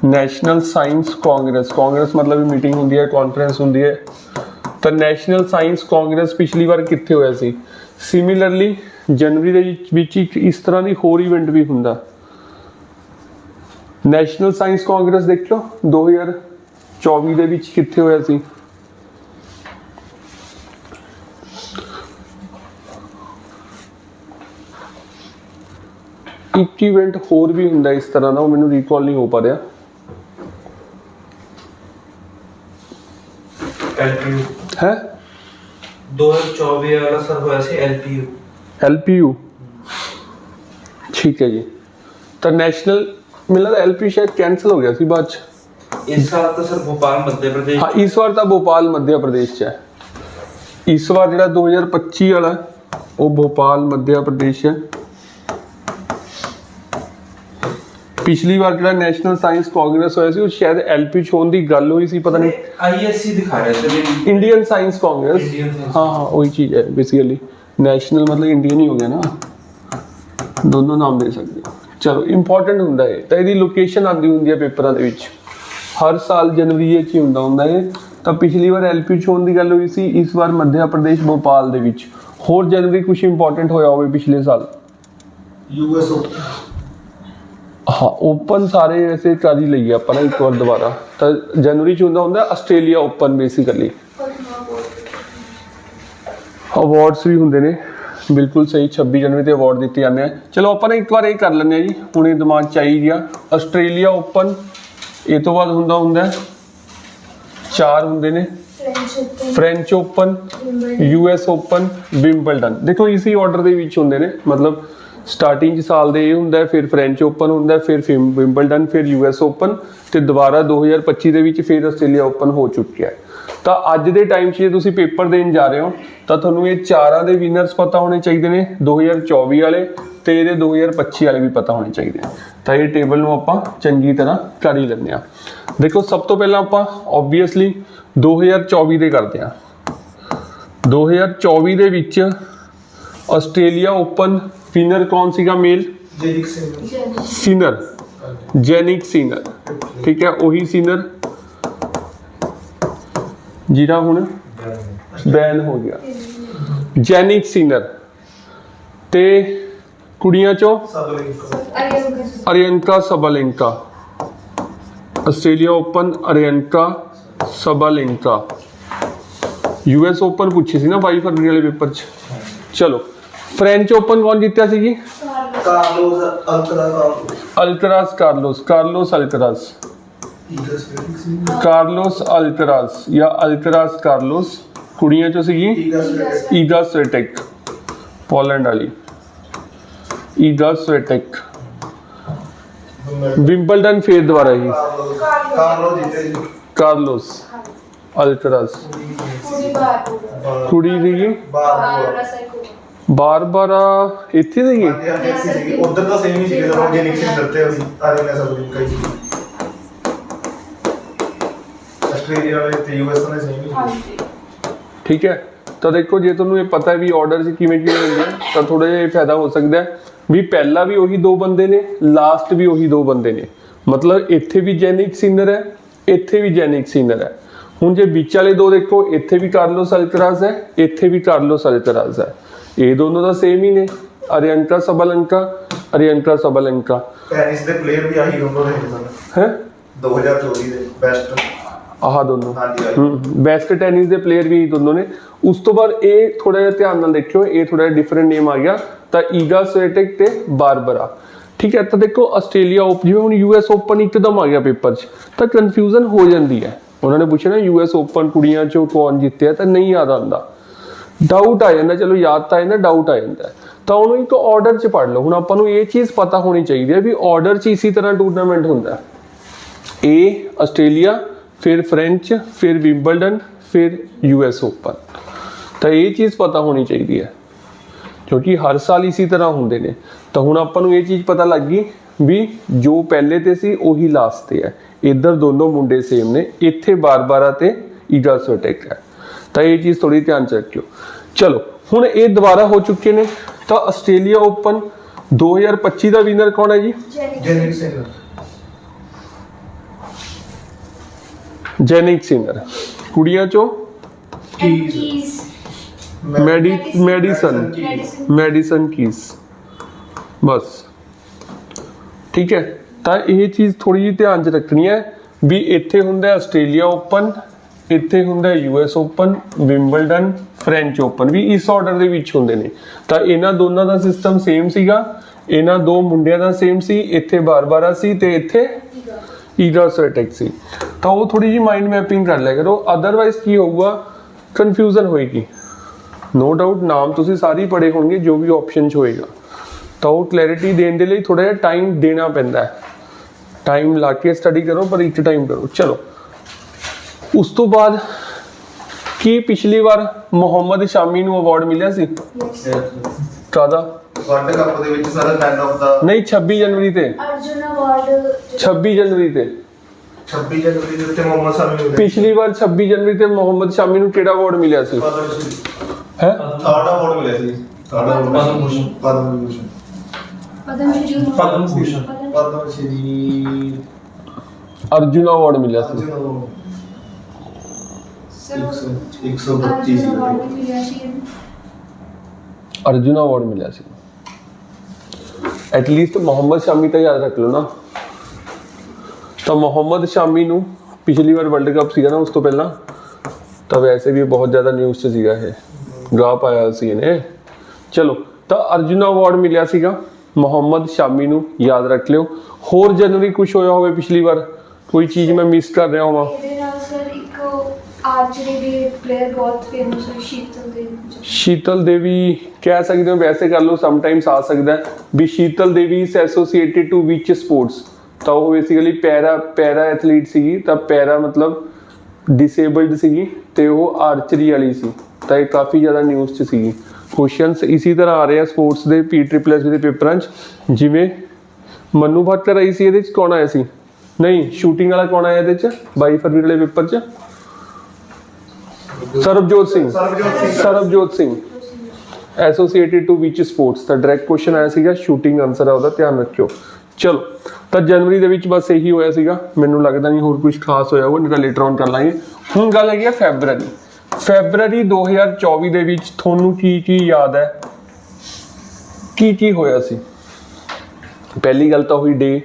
ਨੈਸ਼ਨਲ ਸਾਇੰਸ ਕਾਂਗਰਸ ਕਾਂਗਰਸ ਮਤਲਬ ਮੀਟਿੰਗ ਹੁੰਦੀ ਹੈ ਕਾਨਫਰੰਸ ਹੁੰਦੀ ਹੈ। ਤਾਂ ਨੈਸ਼ਨਲ ਸਾਇੰਸ ਕਾਂਗਰਸ ਪਿਛਲੀ ਵਾਰ ਕਿੱਥੇ ਹੋਇਆ ਸੀ? ਸਿਮਿਲਰਲੀ ਜਨਵਰੀ ਦੇ ਵਿੱਚ- ਇੱਕ ਇਸ ਤਰ੍ਹਾਂ ਦੀ ਹੋਰ ਇਵੈਂਟ ਵੀ ਹੁੰਦਾ। ਨੈਸ਼ਨਲ ਸਾਇੰਸ ਕਾਂਗਰਸ ਦੇਖ ਲਓ 2024 ਦੇ ਵਿੱਚ ਕਿੱਥੇ ਹੋਇਆ ਸੀ? ਇੱਕ ਇਵੈਂਟ ਹੋਰ ਵੀ ਹੁੰਦਾ ਇਸ ਤਰ੍ਹਾਂ ਦਾ ਉਹ ਮੈਨੂੰ ਰੀਕਾਲ ਨਹੀਂ ਹੋ ਪਾ ਰਿਹਾ। ਐਲਪੀਯੂ। ਹੈ? 2024 ਵਾਲਾ ਸਰ ਹੋਇਆ ਸੀ ਐਲਪੀਯੂ। ਐਲਪੀਯੂ। ਠੀਕ ਹੈ ਜੀ। ਤਾਂ ਨੈਸ਼ਨਲ ਮਿਲਰ ਐਲਪੀ ਸ਼ਾਇਦ ਕੈਨਸਲ ਹੋ ਗਿਆ ਸੀ ਬਾਅਦ ਚ। ਇਸ ਸਾਲ ਤਾਂ ਸਰ ਭੋਪਾਲ ਮੱਧ ਪ੍ਰਦੇਸ਼ ਹਾਂ ਇਸ ਵਾਰ ਤਾਂ ਭੋਪਾਲ ਮੱਧ ਪ੍ਰਦੇਸ਼ ਚ ਹੈ। ਇਸ ਵਾਰ ਜਿਹੜਾ 2025 ਵਾਲਾ ਹੈ, ਉਹ ਭੋਪਾਲ ਮੱਧ ਪ੍ਰਦੇਸ਼ ਹੈ। ਪਿਛਲੀ ਵਾਰ ਜਿਹੜਾ ਨੈਸ਼ਨਲ ਸਾਇੰਸ ਕਾਂਗਰਸ ਹੋਇਆ ਸੀ ਉਹ ਸ਼ਾਇਦ ਐਲਪੀ ਚ ਹੋਣ ਦੀ ਗੱਲ ਹੋਈ ਸੀ ਪਤਾ ਨਹੀਂ। ਆਈਐਸਸੀ ਦਿਖਾ ਰਿਹਾ sir Indian Science Congress Indian Science ਹਾਂ ਹਾਂ ਉਹੀ ਚੀਜ਼ ਹੈ ਬੇਸਿਕਲੀ ਨੈਸ਼ਨਲ ਮਤਲਬ ਇੰਡੀਅਨ ਹੀ ਹੋ ਗਿਆ ਨਾ। ਦੋਨੋਂ ਨਾਮ ਦੇ ਸਕਦੇ ਹੋ। ਚਲੋ ਇੰਪੋਰਟੈਂਟ ਹੁੰਦਾ ਹੈ ਤਾਂ ਇਹਦੀ ਲੋਕੇਸ਼ਨ ਆਉਂਦੀ ਹੁੰਦੀ ਹੈ ਪੇਪਰਾਂ ਦੇ ਵਿੱਚ। ਹਰ ਸਾਲ ਜਨਵਰੀ ਵਿੱਚ ਹੀ ਹੁੰਦਾ ਹੁੰਦਾ ਹੈ। ਤਾਂ ਪਿਛਲੀ ਵਾਰ ਐਲਪੀ ਚ ਹੋਣ ਦੀ ਗੱਲ ਹੋਈ ਸੀ ਇਸ ਵਾਰ ਮੱਧ ਪ੍ਰਦੇਸ਼ ਭੋਪਾਲ ਦੇ ਵਿੱਚ। ਹੋਰ ਜਨਵਰੀ ਕੁਝ ਇੰਪੋਰਟੈਂਟ ਹੋਇਆ ਹੋਵੇ ਪਿਛਲੇ ਸਾਲ? ਯੂਐਸ ਹਾਂ ਓਪਨ ਸਾਰੇ ਵੈਸੇ ਕਰ ਹੀ ਲਈਏ ਆਪਾਂ ਨਾ ਇੱਕ ਵਾਰ ਦੁਬਾਰਾ। ਤਾਂ ਜਨਵਰੀ ਚ ਹੁੰਦਾ ਹੁੰਦਾ ਆਸਟ੍ਰੇਲੀਆ ਓਪਨ ਬੇਸਿਕਲੀ ਅਵਾਰਡਸ ਵੀ ਹੁੰਦੇ ਨੇ। ਬਿਲਕੁਲ ਸਹੀ 26 ਜਨਵਰੀ ਤੇ ਅਵਾਰਡ ਦਿੱਤੇ ਜਾਂਦੇ ਆ। ਚਲੋ ਆਪਾਂ ਨਾ ਇੱਕ ਵਾਰ ਇਹ ਕਰ ਲੈਂਦੇ ਆ ਜੀ ਹੁਣੇ ਦਿਮਾਗ ਚ ਆਈ ਗਿਆ। ਆਸਟ੍ਰੇਲੀਆ ਓਪਨ ਇਹ ਤੋਂ ਬਾਅਦ ਹੁੰਦਾ ਹੁੰਦਾ ਚਾਰ ਹੁੰਦੇ ਨੇ। French Open Open US Open Wimbledon ਦੇਖੋ ਇਸੀ ਆਰਡਰ ਦੇ ਵਿੱਚ ਹੁੰਦੇ ਨੇ ਮਤਲਬ ਸਟਾਰਟਿੰਗ ਸਾਲ ਦੇ ਇਹ ਹੁੰਦਾ ਫਿਰ ਫ੍ਰੈਂਚ ਓਪਨ ਹੁੰਦਾ ਫਿਰ ਵਿੰਬਲਡਨ ਫਿਰ ਯੂਐਸ ਓਪਨ ਤੇ ਦੁਬਾਰਾ 2025 ਦੇ ਵਿੱਚ ਫਿਰ ਆਸਟ੍ਰੇਲੀਆ ਓਪਨ ਹੋ ਚੁੱਕਿਆ ਹੈ। ਤਾਂ ਅੱਜ ਦੇ ਟਾਈਮ 'ਚ ਜੇ ਤੁਸੀਂ ਪੇਪਰ ਦੇਣ ਜਾ ਰਹੇ ਹੋ ਤਾਂ ਤੁਹਾਨੂੰ ਇਹ ਚਾਰਾਂ ਦੇ ਵਿਨਰਸ ਪਤਾ ਹੋਣੇ ਚਾਹੀਦੇ ਨੇ 2024 ਵਾਲੇ ਤੇ ਇਹਦੇ 2025 ਵਾਲੇ ਵੀ ਪਤਾ ਹੋਣੇ ਚਾਹੀਦੇ ਨੇ ਤਾਂ ਇਹ ਟੇਬਲ ਨੂੰ ਆਪਾਂ ਚੰਗੀ ਤਰ੍ਹਾਂ ਕਰ ਹੀ ਲੈਂਦੇ ਆ। ਦੇਖੋ ਸਭ ਤੋਂ ਪਹਿਲਾਂ ਆਪਾਂ ਆਬਵੀਅਸਲੀ 2024 ਦੇ ਕਰਦੇ ਆ। 2024 ਦੇ ਵਿੱਚ ਆਸਟ੍ਰੇਲੀਆ ਓਪਨ ਵਿਨਰ ਕੌਣ ਸੀਗਾ ਮੇਲ? ਜੈਨਿਕ ਸਿਨਰ ਜੈਨਿਕ ਸਿਨਰ ਠੀਕ ਹੈ ਉਹੀ ਸਿਨਰ ਜਿਹੜਾ ਹੁਣ ਬੈਨ। ਹੋ ਗਿਆ। ਜੈਨਿਕ ਸਿਨਰ ਤੇ ਕੁੜੀਆਂ ਚੋਂ? Aryna Sabalenka. Australia Open Aryna Sabalenka. US Open ਪੁੱਛੀ ਸੀ ਨਾ 22 ਫਰਵਰੀ ਵਾਲੇ ਪੇਪਰ 'ਚ? ਚਲੋ। ਫ੍ਰੈਂਚ ਓਪਨ ਕੌਣ ਜਿੱਤਿਆ ਸੀ ਜੀ? Carlos Alcaraz. Alcaraz Carlos. Carlos Alcaraz. Carlos Alcaraz ਜਾਂ ਅਲਕਰਾਸ ਕਾਰਲੋਸ। ਕੁੜੀਆਂ ਚੋਂ ਸੀਗੀ ਈਗਾ ਸਵੈਟੈਕ ਪੋਲੈਂਡ ਵਾਲੀ। ਈਗਾ ਸਵੈਟੈਕ ਵਿੰਬਲਡਨ ਫੇਰ ਦੁਬਾਰਾ ਹੀ ਕਾਰਲੋ ਜਿੱਤੇ ਜੀ ਕਾਰਲੋਸ ਅਲਕਰਾਸ ਪੂਰੀ ਬਾਤ ਕੁੜੀ ਸੀਗੀ ਬਾਰ ਬਾਰ ਸਾਈਕੋ ਬਾਰ-ਬਾਰਾ ਇੱਥੇ ਦੇ ਹੀ ਹਾਂਜੀ ਹਾਂਜੀ ਐਸੀ ਸੀਗੀ ਉਧਰ ਤਾਂ ਸੇਮ ਹੀ ਸੀਗੇ ਜਦੋਂ ਆਰਗੇਨਿਕ ਸੀ ਦਿੱਤੇ ਨੂੰ ਤੇ ਦੇਖੋ ਜੇ ਤੁਹਾਨੂੰ ਇਹ ਪਤਾ ਹੈ ਵੀ ਆਰਡਰ 'ਚ ਕਿਵੇਂ ਕਿਵੇਂ ਹੁੰਦੇ ਆ ਤਾਂ ਥੋੜਾ ਜਿਹਾ ਫਾਇਦਾ ਹੋ ਸਕਦਾ ਹੈ ਵੀ ਪਹਿਲਾ ਵੀ ਉਹੀ ਦੋ ਬੰਦੇ ਨੇ ਲਾਸਟ ਵੀ ਉਹੀ ਦੋ ਬੰਦੇ ਨੇ। ਮਤਲਬ ਇੱਥੇ ਵੀ ਜੈਨਿਕ ਸਿਨਰ ਹੈ ਇੱਥੇ ਵੀ ਜੈਨਿਕ ਸਿਨਰ ਹੈ। ਹੁਣ ਜੇ ਵਿੱਚ ਵਾਲੇ ਦੋ ਦੇਖੋ ਇੱਥੇ ਵੀ ਕਾਰਲੋਸ ਅਲਕਰਾਜ਼ ਹੈ ਇੱਥੇ ਵੀ ਕਾਰਲੋਸ ਅਲਕਰਾਜ਼ ਹੈ। ਇਹ ਦੋਨੋਂ ਤਾਂ ਸੇਮ ਹੀ ਨੇ। ਅਰੀਅੰਕਾ ਸਬਲੰਕਾ ਅਰੀਅੰਕਾ ਸਬਲੰਕਾ। ਟੈਨਿਸ ਦੇ ਪਲੇਅਰ ਵੀ ਆਹੀ ਦੋਨੋਂ ਸਨ ਹੈ? 2024 ਦੇ ਬੈਸਟ ਆਹ ਦੋਨੋਂ। ਬੈਸਟ ਟੈਨਿਸ ਦੇ ਪਲੇਅਰ ਵੀ ਦੋਨੋਂ ਨੇ। ਉਸ ਤੋਂ ਬਾਅਦ ਇਹ ਥੋੜਾ ਜਿਹਾ ਧਿਆਨ ਨਾਲ ਦੇਖਿਓ ਇਹ ਥੋੜਾ ਜਿਹਾ ਡਿਫਰੈਂਟ ਨੇਮ ਆ ਗਿਆ। ਤਾਂ ਈਗਾ ਸਵੈਟਿਕ ਤੇ ਬਾਰਬਰਾ। ਠੀਕ ਹੈ ਤਾਂ ਦੇਖੋ ਆਸਟ੍ਰੇਲੀਆ ਓਪਨ ਜਿਵੇਂ ਹੁਣ ਯੂਐਸ ਓਪਨ ਇੱਕਦਮ ਆ ਗਿਆ ਪੇਪਰ 'ਚ ਤਾਂ ਕਨਫਿਊਜ਼ਨ ਹੋ ਜਾਂਦੀ ਹੈ। ਉਹਨਾਂ ਨੇ ਪੁੱਛਿਆ ਨਾ ਯੂਐਸ ਓਪਨ ਕੁੜੀਆਂ 'ਚੋਂ ਕੌਣ ਜਿੱਤਿਆ ਤਾਂ ਨਹੀਂ ਯਾਦ ਆਉਂਦਾ। ਡਾਊਟ ਆ ਜਾਂਦਾ ਚਲੋ ਯਾਦ ਤਾਂ ਆ ਜਾਂਦਾ ਡਾਊਟ ਆ ਜਾਂਦਾ। ਤਾਂ ਉਹਨੂੰ ਇੱਕ ਆਰਡਰ 'ਚ ਪੜ ਲਓ। ਹੁਣ ਆਪਾਂ ਨੂੰ ਇਹ ਚੀਜ਼ ਪਤਾ ਹੋਣੀ ਚਾਹੀਦੀ ਹੈ ਵੀ ਆਰਡਰ 'ਚ ਇਸੇ ਤਰ੍ਹਾਂ ਟੂਰਨਾਮੈਂਟ ਹੁੰਦਾ। ਏ ਆਸਟ੍ਰੇਲੀਆ ਫਿਰ ਫ੍ਰੈਂਚ ਫਿਰ ਵਿੰਬਲਡਨ ਫਿਰ ਯੂਐਸ ਓਪਨ ਤਾਂ ਇਹ ਚੀਜ਼ ਪਤਾ ਹੋਣੀ ਚਾਹੀਦੀ ਹੈ। ਕਿਉਂਕਿ ਹਰ ਸਾਲ ਇਸੇ ਤਰ੍ਹਾਂ ਹੁੰਦੇ ਨੇ। ਤਾਂ ਹੁਣ ਆਪਾਂ ਨੂੰ ਇਹ ਚੀਜ਼ ਪਤਾ ਲੱਗ ਗਈ ਵੀ ਜੋ ਪਹਿਲੇ ਤੇ ਸੀ, ਉਹੀ ਲਾਸਟ ਤੇ ਹੈ। ਇੱਧਰ ਦੋਨੋਂ ਮੁੰਡੇ ਸੇਮ ਨੇ। ਇੱਥੇ ਬਾਰ-ਬਾਰਾ ਤੇ ਈਗਾ ਸਵੈਟਿਕ ਹੈ। ਤਾਂ ਇਹ ਚੀਜ਼ ਥੋੜੀ ਧਿਆਨ ਚ ਰੱਖਿਓ। ਚਲੋ, ਹੁਣ ਇਹ ਦੁਬਾਰਾ ਹੋ ਚੁੱਕੇ ਨੇ। ਤਾਂ ਆਸਟ੍ਰੇਲੀਆ ਓਪਨ 2025 ਦਾ ਵਿਨਰ ਕੌਣ ਹੈ ਜੀ? ਜੈਨਿਕ ਜੈਨਿਕ ਜੈਨਿਕ ਸਿੰਗਰ ਕੁੜੀਆਂ ਚੋਂ Keys Maddie Madison. Madison Keys ਬਸ। ਠੀਕ ਹੈ। ਤਾਂ ਇਹ ਚੀਜ਼ ਥੋੜੀ ਜਿਹੀ ਧਿਆਨ 'ਚ ਰੱਖਣੀ ਹੈ ਵੀ ਇੱਥੇ ਹੁੰਦਾ ਆਸਟ੍ਰੇਲੀਆ ਓਪਨ ਇੱਥੇ ਹੁੰਦਾ US Open Wimbledon French Open ਵੀ ਇਸ ਆਰਡਰ ਦੇ ਵਿੱਚ ਹੁੰਦੇ ਨੇ। ਤਾਂ ਇਹਨਾਂ ਦੋਨਾਂ ਦਾ ਸਿਸਟਮ ਸੇਮ ਸੀਗਾ। ਇਹਨਾਂ ਦੋ ਮੁੰਡਿਆਂ ਦਾ ਸੇਮ ਸੀ। ਇੱਥੇ ਬਾਰ-ਬਾਰਾ ਸੀ ਤੇ ਇੱਥੇ ਈਗਾ ਸਵੈਟਿਕ ਸੀ ਤਾਂ ਉਹ ਥੋੜੀ ਜਿਹੀ ਮਾਈਂਡ ਮੈਪਿੰਗ ਕਰ ਲਿਆ ਕਰੋ। ਅਦਰਵਾਈਜ਼ ਕੀ ਹੋਊਗਾ? ਕਨਫਿਊਜ਼ਨ ਹੋਏਗੀ। ਨੋ ਡਾਊਟ ਨਾਮ ਤੁਸੀਂ ਸਾਰੇ ਪੜੇ ਹੋਣਗੇ ਜੋ ਵੀ ਆਪਸ਼ਨ 'ਚ ਹੋਏਗਾ। ਤਾਂ ਉਹ ਕਲੈਰਿਟੀ ਦੇਣ ਦੇ ਲਈ ਥੋੜਾ ਜਿਹਾ ਟਾਈਮ ਦੇਣਾ ਪੈਂਦਾ ਹੈ। ਟਾਈਮ ਲਾ ਕੇ ਸਟੱਡੀ ਕਰੋ ਪਰ ਇੱਕ ਟਾਈਮ ਕਰੋ। ਚਲੋ। ਉਸ ਤੋਂ ਬਾਅਦ ਕੀ ਪਿਛਲੀ ਵਾਰ ਮੁਹੰਮਦ ਸ਼ਾਮੀ ਨੂੰ ਅਵਾਰਡ ਮਿਲਿਆ ਸੀ? ਕਾਦਾ ਵਰਲਡ ਕੱਪ ਦੇ ਵਿੱਚ ਸਾਰਾ ਮੈਨ ਆਫ ਦਾ ਨਹੀਂ 26 ਜਨਵਰੀ ਤੇ। ਅਰਜੁਨ ਅਵਾਰਡ 26 ਜਨਵਰੀ ਤੇ। 26 ਜਨਵਰੀ ਦੇ ਉੱਤੇ ਮੁਹੰਮਦ ਸਾਮੀ ਨੂੰ ਪਿਛਲੀ ਵਾਰ 26 ਜਨਵਰੀ ਤੇ ਮੁਹੰਮਦ ਸ਼ਾਮੀ ਨੂੰ ਕਿਹੜਾ ਅਵਾਰਡ ਮਿਲਿਆ ਸੀ? ਪਦਮ ਹੈ? ਥਰਡ ਅਵਾਰਡ ਮਿਲਿਆ ਸੀ। Third Padma award Bhushan. Padma Bhushan. Padma Shri Padma Bhushan. Padma Shri Arjun award ਮਿਲਿਆ ਸੀ। ਅਰਜੁਨ ਅਵਾਰਡ ਸਰ 132 ਅਰਜੁਨ ਸੀ। ਅਵਾਰਡ ਵੀ ਮਿਲਿਆ ਸੀ। ਇਹਨੂੰ। ਸੀ ਮੁਹੰਮਦ ਸ਼ਾਮੀ ਤਾਂ ਯਾਦ ਰੱਖ ਲਓ ਨਾ। ਤਾਂ ਮੁਹੰਮਦ ਸ਼ਾਮੀ ਨੂੰ ਪਿਛਲੀ ਵਾਰ ਵਰਲਡ ਕੱਪ ਸੀਗਾ ਨਾ ਉਸ ਤੋਂ ਪਹਿਲਾਂ, ਤਾਂ ਵੈਸੇ ਵੀ ਬਹੁਤ ਜ਼ਿਆਦਾ ਨਿਊਜ਼ 'ਚ ਸੀਗਾ ਇਹ। ਗਾ ਪਾਇਆ ਸੀ ਇਹਨੇ। ਚਲੋ, ਤਾਂ ਅਰਜੁਨ ਅਵਾਰਡ ਮਿਲਿਆ ਸੀਗਾ। ਮੁਹੰਮਦ ਸ਼ਾਮੀ ਨੂੰ ਯਾਦ ਰੱਖ ਲਿਓ। ਹੋਰ ਜਨਵਰੀ ਕੁਝ ਹੋਇਆ ਹੋਵੇ ਪਿਛਲੀ ਵਾਰ? ਕੋਈ ਚੀਜ਼ ਮੈਂ ਮਿਸ ਕਰ ਰਿਹਾ ਹਾਂ ਇਹਦੇ ਨਾਲ ਸਰ ਇੱਕ ਆਰਚਰੀ ਦੇ ਪਲੇਅਰ ਬਹੁਤ ਫੇਮਸ ਹੈ ਸ਼ੀਤਲ ਦੇ ਸ਼ੀਤਲ ਦੇਵੀ ਕਹਿ ਸਕਦੇ ਹੋ, ਵੈਸੇ ਕਰ ਲਓ ਸਮਟਾਈਮਸ ਆ ਸਕਦਾ ਵੀ ਸ਼ੀਤਲ ਦੇਵੀ ਇਸ ਐਸੋਸੀਏਟਡ ਟੂ ਵਿਚ ਸਪੋਰਟਸ ਤਾਂ ਉਹ ਬੇਸਿਕਲੀ ਪੈਰਾ ਪੈਰਾ ਐਥਲੀਟ ਸੀਗੀ, ਤਾਂ ਪੈਰਾ ਮਤਲਬ ਡਿਸੇਬਲਡ ਸੀਗੀ ਤੇ ਉਹ ਆਰਚਰੀ ਵਾਲੀ ਸੀ, ਤਾਂ ਇਹ ਕਾਫੀ ਜ਼ਿਆਦਾ ਨਿਊਜ਼ 'ਚ ਸੀਗੀ। ਕੁਐਸਚਨਸ ਇਸੇ ਤਰ੍ਹਾਂ ਆ ਰਹੇ ਆ ਸਪੋਰਟਸ ਦੇ ਪੀ ਟ੍ਰਿਪਲ ਐਸ ਦੇ ਪੇਪਰਾਂ 'ਚ, ਜਿਵੇਂ ਮਨੂ ਭਾਕਰ ਆਈ ਸੀ ਇਹਦੇ 'ਚ ਕੌਣ ਆਇਆ ਸੀ? ਨਹੀਂ ਸ਼ੂਟਿੰਗ ਵਾਲਾ ਕੌਣ ਆਇਆ ਇਹਦੇ 'ਚ? 22 ਫਰਵਰੀ ਵਾਲੇ ਪੇਪਰ 'ਚ? ਸਰਬਜੋਤ ਸਿੰਘ ਸਰਬਜੋਤ ਸਿੰਘ ਸਰਬਜੋਤ ਸਿੰਘ ਐਸੋਸੀਏਟਡ ਟੂ ਵਿਚ ਸਪੋਰਟਸ ਤਾਂ ਡਾਇਰੈਕਟ ਕੁਐਸਚਨ ਆਇਆ ਸੀਗਾ ਸ਼ੂਟਿੰਗ ਆਨਸਰ ਆ ਉਹਦਾ ਧਿਆਨ ਰੱਖਿਓ। ਚਲੋ ਤਾਂ ਜਨਵਰੀ ਦੇ ਵਿੱਚ ਬਸ ਇਹੀ ਹੋਇਆ ਸੀਗਾ। ਮੈਨੂੰ ਲੱਗਦਾ ਨਹੀਂ ਹੋਰ ਕੁਝ ਖਾਸ ਹੋਇਆ ਹੋਊਗਾ ਨਹੀਂ ਤਾਂ ਲੇਟਰ ਔਨ ਕਰ ਲਾਂਗੇ। ਹੁਣ ਗੱਲ ਹੈਗੀ ਆ ਫੈਬਰੂਰੀ ਫੈਬਰੂਰੀ 2024 ਦੇ ਵਿੱਚ ਤੁਹਾਨੂੰ ਕੀ ਕੀ ਯਾਦ ਹੈ? ਕੀ ਕੀ ਹੋਇਆ ਸੀ? ਪਹਿਲੀ ਗੱਲ ਤਾਂ ਹੋਈ ਡੇ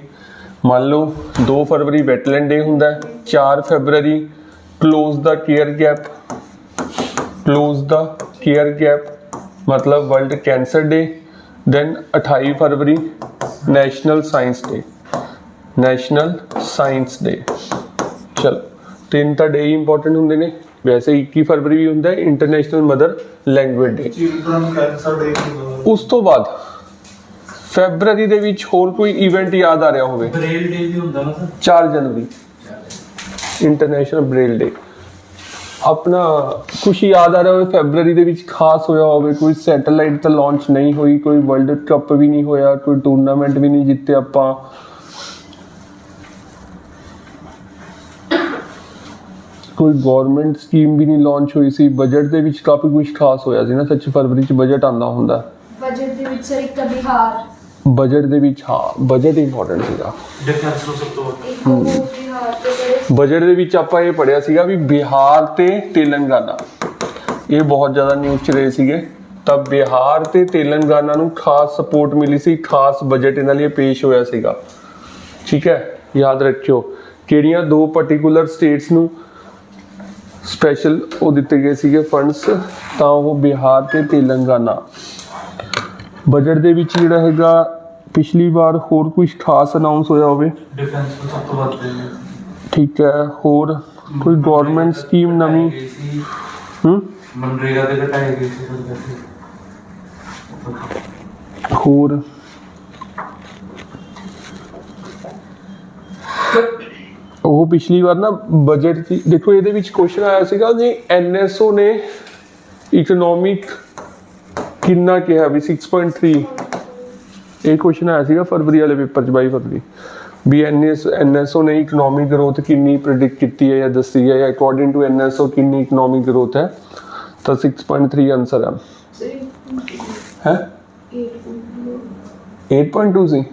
ਮੰਨ ਲਓ 2 ਫਰਵਰੀ ਵੈਟਲੈਂਡ ਡੇ ਹੁੰਦਾ ਹੈ 4 ਫਰਵਰੀ close the care gap close the care gap ਮਤਲਬ ਵਰਲਡ ਕੈਂਸਰ ਡੇ ਦੈਨ 28 ਫਰਵਰੀ national science day national science day ਚਲ ਤਿੰਨ ਤਾਂ ਡੇ ਇੰਪੋਰਟੈਂਟ ਹੁੰਦੇ ਨੇ ਵੈਸੇ 21 ਫਰਵਰੀ ਵੀ ਹੁੰਦਾ ਹੈ international mother language day children cancer day ਉਸ ਤੋਂ ਬਾਅਦ ਫੈਬਰੂਰੀ ਦੇ ਵਿੱਚ ਹੋਰ ਕੋਈ ਇਵੈਂਟ ਯਾਦ ਆ ਰਿਹਾ ਹੋਵੇ ਬ੍ਰੇਲ ਡੇ ਵੀ ਹੁੰਦਾ ਨਾ ਸਰ 4 ਜਨਵਰੀ ਇੰਟਰਨੈਸ਼ਨਲ ਬ੍ਰੇਲ ਡੇ ਆਪਣਾ ਖੁਸ਼ੀ ਆ ਰਿਹਾ ਹੋਵੇ ਫੈਬਰੂਅਰੀ ਦੇ ਵਿੱਚ ਖਾਸ ਹੋਇਆ ਹੋਵੇ ਕੋਈ ਸੈਟੇਲਾਈਟ ਤਾਂ ਲਾਂਚ ਨਹੀਂ ਹੋਈ ਕੋਈ ਵਰਲਡ ਕੱਪ ਵੀ ਨਹੀਂ ਹੋਇਆ ਕੋਈ ਟੂਰਨਾਮੈਂਟ ਵੀ ਨਹੀਂ ਜਿੱਤੇ ਆਪਾਂ। ਕੋਈ ਗਵਰਨਮੈਂਟ ਸਕੀਮ ਵੀ ਨਹੀਂ ਲਾਂਚ ਹੋਈ ਸੀ ਬਜਟ ਦੇ ਵਿੱਚ ਕਾਫੀ ਕੁਝ ਖਾਸ ਹੋਇਆ ਸੀ ਨਾ ਸੱਚ ਫਰਵਰੀ ਚ ਬਜਟ ਆਂਦਾ ਹੁੰਦਾ। ਬਜਟ ਦੇ ਵਿੱਚ ਸਰ ਇੱਕ ਬਿਹਾਰ। ਬਜਟ ਦੇ ਵਿੱਚ ਹਾਂ ਬਜਟ ਇੰਪੋਰਟੈਂਟ ਸੀਗਾ। ਡਿਫੈਂਸ ਨੂੰ ਸਭ ਤੋਂ ਬਜਟ ਦੇ ਵਿੱਚ ਆਪਾਂ ਇਹ ਪੜਿਆ ਸੀਗਾ ਵੀ ਬਿਹਾਰ ਤੇ ਤੇਲੰਗਾਨਾ। ਇਹ ਬਹੁਤ ਜ਼ਿਆਦਾ ਨਿਊਜ਼ 'ਚ ਰਹੇ ਸੀਗੇ। ਤਾਂ ਬਿਹਾਰ ਤੇ ਤੇਲੰਗਾਨਾ ਨੂੰ ਖਾਸ ਸਪੋਰਟ ਮਿਲੀ ਸੀ, ਖਾਸ ਬਜਟ ਇਹਨਾਂ ਲਈ ਪੇਸ਼ ਹੋਇਆ ਸੀਗਾ। ਠੀਕ ਹੈ? ਯਾਦ ਰੱਖਿਓ, ਕਿਹੜੀਆਂ ਦੋ ਪਾਰਟਿਕੂਲਰ ਸਟੇਟਸ ਨੂੰ ਸਪੈਸ਼ਲ ਉਹ ਦਿੱਤੇ ਗਏ ਸੀਗੇ ਫੰਡਸ ਤਾਂ ਉਹ ਬਿਹਾਰ ਤੇ ਤੇਲੰਗਾਨਾ। ਬਜਟ ਦੇ ਵਿੱਚ ਜਿਹੜਾ ਹੈਗਾ, ਪਿਛਲੀ ਵਾਰ ਹੋਰ ਕੁਝ ਖਾਸ ਅਨਾਉਂਸ ਹੋਇਆ ਹੋਵੇ? ਡਿਫੈਂਸ ਨੂੰ ਸਭ ਤੋਂ ਵੱਧ ਠੀਕ ਹੈ ਹੋਰ ਕੋਈ ਗਵਰਨਮੈਂਟ ਸਕੀਮ ਨਵੀਂ? ਹੂੰ? ਮਨਰੇਗਾ ਦੇ ਘਟਾਏ ਗਏ ਸੀ ਹੋਰ? ਉਹ ਪਿਛਲੀ ਵਾਰ ਨਾ ਬਜਟ ਦੀ ਦੇਖੋ ਇਹਦੇ ਵਿੱਚ ਕੁਐਸਚਨ ਆਇਆ ਸੀਗਾ ਜੀ ਐਨਐਸਓ ਨੇ ਇਕਨੋਮਿਕ ਕਿੰਨਾ ਕਿਹਾ ਵੀ 6.3 ਇਹ ਕੁਐਸਚਨ ਆਇਆ ਸੀਗਾ ਫਰਵਰੀ ਵਾਲੇ ਪੇਪਰ 'ਚ 22 ਫਰਵਰੀ। ਵੀ ਐਨਐਸ ਐਨਐਸਓ ਨੇ ਇਕਨੋਮਿਕ ਗਰੋਥ ਕਿੰਨੀ ਪ੍ਰੈਡਿਕਟ ਕੀਤੀ ਹੈ ਜਾਂ ਦੱਸੀ ਹੈ ਜਾਂ ਅਕੋਰਡਿੰਗ ਟੂ ਐਨਐਸਓ ਕਿੰਨੀ ਇਕਨੋਮਿਕ ਗਰੋਥ ਹੈ ਤਾਂ 6.3 ਆਨਸਰ ਹੈ ਸਰ ਹੈ 8.2 ਸੀ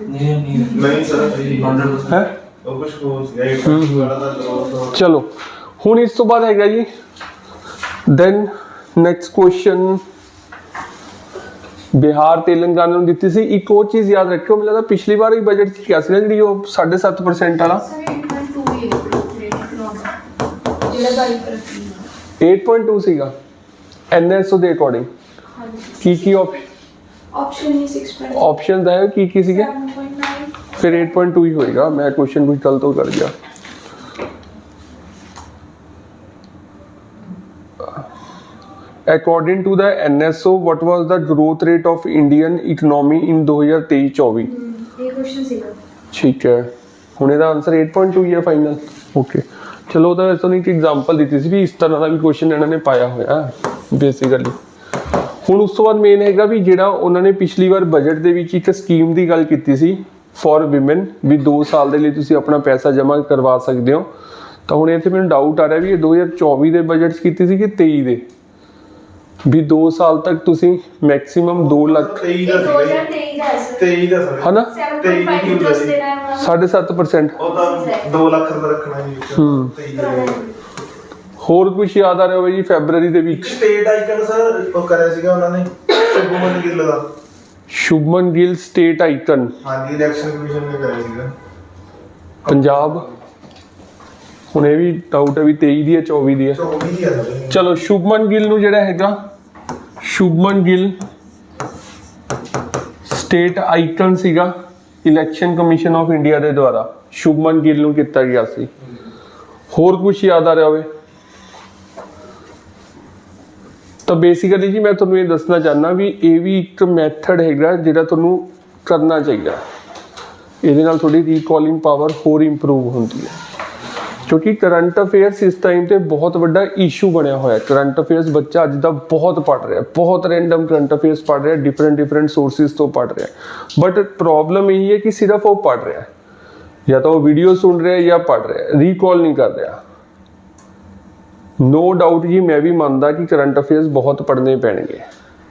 ਨਹੀਂ ਨਹੀਂ ਨਹੀਂ ਸਰ 100% ਹੈ ਉਹ ਕੁਝ ਹੋ ਸੀ ਇਹ ਵਾਲਾ ਦਾ ਲੋਸ ਚਲੋ ਹੁਣ ਇਸ ਤੋਂ ਬਾਅਦ ਹੈਗਾ ਜੀ then next question Bihar Telangana ਨੂੰ ਦਿੱਤੀ ਸੀ। ਇੱਕ ਹੋਰ ਚੀਜ਼ ਯਾਦ ਰੱਖਿਓ ਮੈਨੂੰ ਲੱਗਦਾ ਪਿਛਲੀ ਵਾਰ ਹੀ ਬਜਟ ਚ ਕਿਹਾ ਸੀ ਨਾ ਜਿਹੜੀ ਉਹ 7.5% ਵਾਲਾ। ਸਰ 8.2 ਹੀ ਹੈ ਰੇਟ ਇਕਨੋਮਿਕ ਜਿਹੜਾ ਗਾੜੀ ਪਰ ਰੱਖੀ 8.2 ਸੀਗਾ ਐਨਐਸਓ ਦੇ ਅਕੋਰਡਿੰਗ ਕੀ ਕੀ ਆਪਸ਼ਨ ਹੀ 6.7.9 ਆਪਸ਼ਨ ਦਾ ਕੀ ਕੀ ਸੀਗੇ? ਫਿਰ 8.2 ਹੀ ਹੋਏਗਾ। ਮੈਂ ਕੁਐਸਚਨ ਕੁਝ ਗਲਤ ਹੋ ਕਰ ਗਿਆ। According to the NSO, what was the growth rate of Indian economy in 2023-24? ਇਹ ਕੁਐਸਚਨ ਸੀਗਾ ਠੀਕ ਹੈ ਹੁਣ ਇਹਦਾ ਆਨਸਰ 8.2 ਹੀ ਹੈ ਫਾਈਨਲ ਓਕੇ ਚਲੋ ਉਹਦਾ ਤੁਹਾਨੂੰ ਇੱਕ ਐਗਜ਼ਾਮਪਲ ਦਿੱਤੀ ਸੀ ਵੀ ਇਸ ਤਰ੍ਹਾਂ ਦਾ ਵੀ ਕੁਐਸਚਨ ਇਹਨਾਂ ਨੇ ਪਾਇਆ ਹੋਇਆ ਬੇਸਿਕਲੀ ਹੁਣ ਉਸ ਤੋਂ ਬਾਅਦ ਮੇਨ ਹੈਗਾ ਵੀ ਜਿਹੜਾ ਉਹਨਾਂ ਨੇ ਪਿਛਲੀ ਵਾਰ ਬਜਟ ਦੇ ਵਿੱਚ ਇੱਕ ਸਕੀਮ ਦੀ ਗੱਲ ਕੀਤੀ ਸੀ ਫॉर ਔਮਨ ਵੀ 2 ਸਾਲ ਦੇ ਲਈ ਤੁਸੀਂ ਆਪਣਾ ਪੈਸਾ ਜਮ੍ਹਾਂ ਕਰਵਾ ਸਕਦੇ ਹੋ ਤਾਂ ਹੁਣ ਇੱਥੇ ਮੈਨੂੰ ਡਾਊਟ ਆ ਰਿਹਾ ਵੀ ਇਹ 2024 ਦੇ ਬਜਟ 'ਚ ਕੀਤੀ ਸੀ ਕਿ 23 ਦੇ ਵੀ 2 ਸਾਲ ਤੱਕ ਤੁਸੀਂ ਮੈਕਸਿਮਮ 2 ਲੱਖ 23 ਇਹ ਦਾ ਸੀਗਾ 2023 ਦਾ ਹੈ ਸਰ। 23 ਦਾ ਸਰ ਹਨਾ? 7.5 ਇੰਟਰਸਟ ਦੇਣਾ ਹੈ ਉਹਨਾਂ ਨੂੰ। 7.5% ਉਹ ਤਾਂ 2 ਲੱਖ ਰੁਪਏ ਰੱਖਣਾ ਜੀ ਹੂੰ। 23 ਦਾ ਹੋਰ ਕੁਝ ਯਾਦ ਆ ਰਿਹਾ ਹੋਵੇ ਜੀ ਫੈਬਰੂਅਰੀ ਦੇ ਇੱਕ ਵਿੱਚ ਸਟੇਟ ਆਈਕਨ ਸਰ ਉਹ ਕਰਿਆ ਸੀਗਾ ਉਹਨਾਂ ਨੇ ਸ਼ੁਭਮਨ ਗਿੱਲ ਦਾ। ਸ਼ੁਭਮਨ ਗਿੱਲ ਸਟੇਟ ਆਈਕਨ ਹਾਂਜੀ ਇਲੈਕਸ਼ਨ ਕਮਿਸ਼ਨ ਨੇ ਕਰਿਆ ਸੀਗਾ। ਪੰਜਾਬ? ਹੁਣ ਇਹ ਵੀ ਡਾਊਟ ਹੈ ਵੀ 23 ਦੀ ਹੈ 24 ਦੀ ਹੈ। 24 ਦੀ ਆ ਸਰ। ਚਲੋ ਸ਼ੁਭਮਨ ਗਿੱਲ ਨੂੰ ਜਿਹੜਾ ਹੈਗਾ ਸ਼ੁਭਮਨ ਗਿੱਲ ਸਟੇਟ ਆਈਕਨ ਸੀਗਾ ਇਲੈਕਸ਼ਨ ਕਮਿਸ਼ਨ ਆਫ ਇੰਡੀਆ ਦੇ ਦੁਆਰਾ। ਸ਼ੁਭਮਨ ਗਿੱਲ ਨੂੰ ਕੀਤਾ ਗਿਆ ਸੀ। ਹੋਰ ਕੁਝ ਯਾਦ ਆ ਰਿਹਾ ਹੋਵੇ? ਤਾਂ ਬੇਸਿਕਲੀ ਜੀ ਮੈਂ ਤੁਹਾਨੂੰ ਇਹ ਦੱਸਣਾ ਚਾਹਨਾ ਵੀ ਇਹ ਵੀ ਇੱਕ ਮੈਥਡ ਹੈਗਾ ਜਿਹੜਾ ਤੁਹਾਨੂੰ ਕਰਨਾ ਚਾਹੀਦਾ। ਇਹਦੇ ਨਾਲ ਤੁਹਾਡੀ ਰੀਕਾਲਿੰਗ ਪਾਵਰ ਹੋਰ ਇੰਪਰੂਵ ਹੁੰਦੀ ਹੈ। ਕਿਉਂਕਿ ਕਰੰਟ ਅਫੇਅਰਸ ਇਸ ਟਾਈਮ ਤੇ ਬਹੁਤ ਵੱਡਾ ਇਸ਼ੂ ਬਣਿਆ ਹੋਇਆ ਹੈ ਕਰੰਟ ਅਫੇਅਰਸ ਬੱਚਾ ਅੱਜ ਦਾ ਬਹੁਤ ਪੜ ਰਿਹਾ ਬਹੁਤ ਰੈਂਡਮ ਕਰੰਟ ਅਫੇਅਰਸ ਪੜ ਰਿਹਾ ਡਿਫਰੈਂਟ ਡਿਫਰੈਂਟ ਸੋਰਸਿਸ ਤੋਂ ਪੜ ਰਿਹਾ ਬਟ ਪ੍ਰੋਬਲਮ ਇਹ ਹੈ ਕਿ ਸਿਰਫ ਉਹ ਪੜ ਰਿਹਾ ਹੈ ਜਾਂ ਤਾਂ ਉਹ ਵੀਡੀਓ ਸੁਣ ਰਿਹਾ ਹੈ ਜਾਂ ਪੜ ਰਿਹਾ ਹੈ ਰੀਕਾਲ ਨਹੀਂ ਕਰ ਰਿਹਾ ਨੋ ਡਾਊਟ ਜੀ ਮੈਂ ਵੀ ਮੰਨਦਾ ਕਿ ਕਰੰਟ ਅਫੇਅਰਸ ਬਹੁਤ ਪੜ੍ਹਨੇ ਪੈਣਗੇ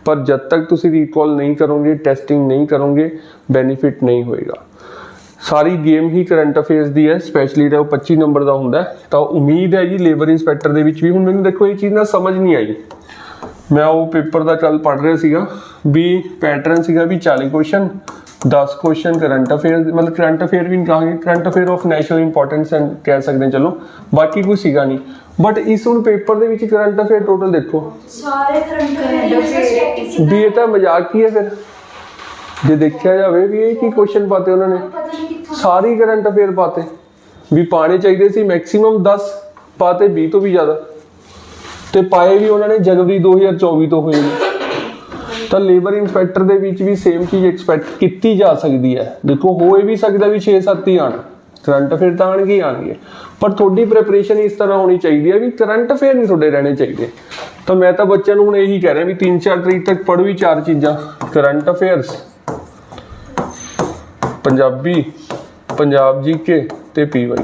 ਪਰ ਜਦ ਤੱਕ ਤੁਸੀਂ ਰੀਕਾਲ ਨਹੀਂ ਕਰੋਗੇ ਟੈਸਟਿੰਗ ਨਹੀਂ ਕਰੋਗੇ ਬੈਨੀਫਿਟ ਨਹੀਂ ਹੋਏਗਾ ਸਾਰੀ ਗੇਮ ਹੀ ਕਰੰਟ ਅਫੇਅਰਸ ਦੀ ਹੈ ਸਪੈਸ਼ਲੀ ਜਿਹੜਾ ਉਹ 25 ਨੰਬਰ ਦਾ ਹੁੰਦਾ। ਤਾਂ ਉਮੀਦ ਹੈ ਜੀ ਲੇਬਰ ਇੰਸਪੈਕਟਰ ਦੇ ਵਿੱਚ ਵੀ। ਹੁਣ ਮੈਨੂੰ ਦੇਖੋ ਇਹ ਚੀਜ਼ ਨਾ ਸਮਝ ਨਹੀਂ ਆਈ। ਮੈਂ ਉਹ ਪੇਪਰ ਦਾ ਕੱਲ ਪੜ੍ਹ ਰਿਹਾ ਸੀਗਾ ਵੀ ਪੈਟਰਨ ਸੀਗਾ ਵੀ 40 ਕੁਐਸਚਨ 10 ਕੁਐਸਚਨ ਕਰੰਟ ਅਫੇਅਰ ਮਤਲਬ ਕਰੰਟ ਅਫੇਅਰ ਵੀ ਨਹੀਂ ਕਹਾਂਗੇ current affair of national importance and ਕਹਿ ਸਕਦੇ ਹਾਂ ਚਲੋ ਬਾਕੀ ਕੁਝ ਸੀਗਾ ਨਹੀਂ। ਬਟ ਇਸ ਹੁਣ ਪੇਪਰ ਦੇ ਵਿੱਚ ਕਰੰਟ ਅਫੇਅਰ ਟੋਟਲ ਦੇਖੋ। ਸਾਰੇ ਕਰੰਟ ਅਫੇਅਰਸ ਵੀ ਇਹ ਤਾਂ ਮਜ਼ਾਕ ਹੀ ਹੈ ਫਿਰ। ਜੇ ਦੇਖਿਆ ਜਾਵੇ ਵੀ ਇਹ ਕੀ ਕੁਐਸਚਨ ਪਾਤੇ ਉਹਨਾਂ ਨੇ। ਸਾਰੀ ਕਰੰਟ ਅਫੇਅਰ ਪਾਤੇ। ਵੀ ਪਾਣੇ ਚਾਹੀਦੇ ਸੀ ਮੈਕਸਿਮਮ 10 ਪਾਤੇ 20 ਤੋਂ ਵੀ ਜ਼ਿਆਦਾ। ਤੇ ਪਾਏ ਵੀ ਉਹਨਾਂ ਨੇ ਜਨਵਰੀ 2024 ਤੋਂ ਹੋਏ ਨੇ। ਤਾਂ ਲੇਬਰ ਇੰਸਪੈਕਟਰ ਦੇ ਵਿੱਚ ਵੀ ਸੇਮ ਚੀਜ਼ ਐਕਸਪੈਕਟ ਕੀਤੀ ਜਾ ਸਕਦੀ ਹੈ। ਦੇਖੋ, ਹੋ ਵੀ ਸਕਦਾ ਵੀ 6-7 ਹੀ ਆਣ ਕਰੰਟ ਅਫੇਅਰ ਤਾਂ ਆਣਗੇ ਹੀ ਆਣਗੇ ਪਰ ਤੁਹਾਡੀ ਪ੍ਰੈਪਰੇਸ਼ਨ ਇਸ ਤਰ੍ਹਾਂ ਹੋਣੀ ਚਾਹੀਦੀ ਹੈ ਵੀ ਕਰੰਟ ਅਫੇਅਰ ਨਹੀਂ ਤੁਹਾਡੇ ਰਹਿਣੇ ਚਾਹੀਦੇ। ਤਾਂ ਮੈਂ ਤਾਂ ਬੱਚਿਆਂ ਨੂੰ ਹੁਣ ਇਹੀ ਕਹਿ ਰਿਹਾ ਵੀ 3-4 ਤਰੀਕ ਤੱਕ ਪੜ੍ਹੋ ਵੀ ਚਾਰ ਚੀਜ਼ਾਂ। Current affairs Punjabi Punjab GK ਤੇ ਪੀਵਾਈ